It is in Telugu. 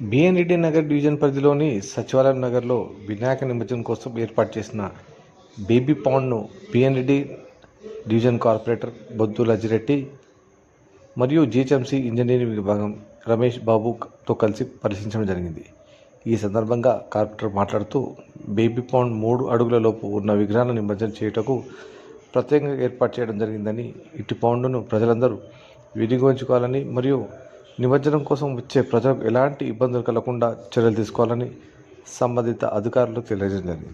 బిఎన్రెడ్డి నగర్ డివిజన్ పరిధిలోని సచివాలయం నగర్లో వినాయక నిమజ్జనం కోసం ఏర్పాటు చేసిన baby పాండ్ను BN Reddy division corporator Boddu Lajireddy మరియు జిహెచ్ఎంసీ ఇంజనీరింగ్ విభాగం రమేష్ బాబుతో కలిసి పరిశీలించడం జరిగింది. ఈ సందర్భంగా కార్పొరేటర్ మాట్లాడుతూ బేబీ పాండ్ మూడు అడుగుల లోపు ఉన్న విగ్రహాలను నిమజ్జనం చేయుటకు ప్రత్యేకంగా ఏర్పాటు చేయడం జరిగిందని ఇటు పౌండ్ను ప్రజలందరూ వినియోగించుకోవాలని మరియు నిమజ్జనం కోసం వచ్చే ప్రజలకు ఎలాంటి ఇబ్బందులు కలగకుండా చర్యలు తీసుకోవాలని సంబంధిత అధికారులు తెలియజేసింది.